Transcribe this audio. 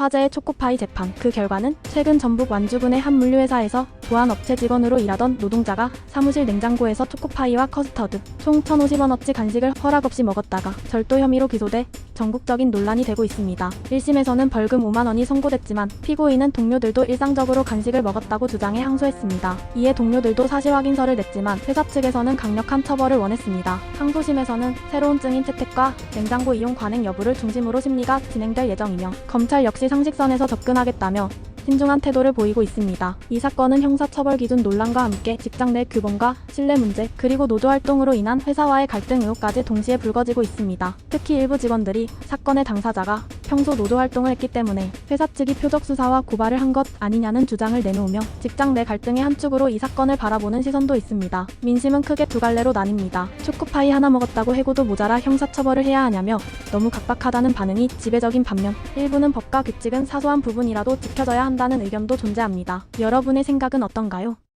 화제의 초코파이 재판. 그 결과는 최근 전북 완주군의 한 물류회사에서 보안업체 직원으로 일하던 노동자가 사무실 냉장고에서 초코파이와 커스터드 총 1,050원어치 간식을 허락 없이 먹었다가 절도 혐의로 기소돼 전국적인 논란이 되고 있습니다. 1심에서는 벌금 5만 원이 선고됐지만 피고인은 동료들도 일상적으로 간식을 먹었다고 주장해 항소했습니다. 이에 동료들도 사실 확인서를 냈지만 회사 측에서는 강력한 처벌을 원했습니다. 항소심에서는 새로운 증인 채택과 냉장고 이용 관행 여부를 중심으로 심리가 진행될 예정이며 검찰 역시 상식선에서 접근하겠다며 신중한 태도를 보이고 있습니다. 이 사건은 형사처벌 기준 논란과 함께 직장 내 규범과 신뢰 문제, 그리고 노조활동으로 인한 회사와의 갈등 의혹까지 동시에 불거지고 있습니다. 특히 일부 직원들이 사건의 당사자가 평소 노조 활동을 했기 때문에 회사 측이 표적 수사와 고발을 한 것 아니냐는 주장을 내놓으며 직장 내 갈등의 한 축으로 이 사건을 바라보는 시선도 있습니다. 민심은 크게 두 갈래로 나뉩니다. 초코파이 하나 먹었다고 해고도 모자라 형사처벌을 해야 하냐며 너무 각박하다는 반응이 지배적인 반면 일부는 법과 규칙은 사소한 부분이라도 지켜져야 한다는 의견도 존재합니다. 여러분의 생각은 어떤가요?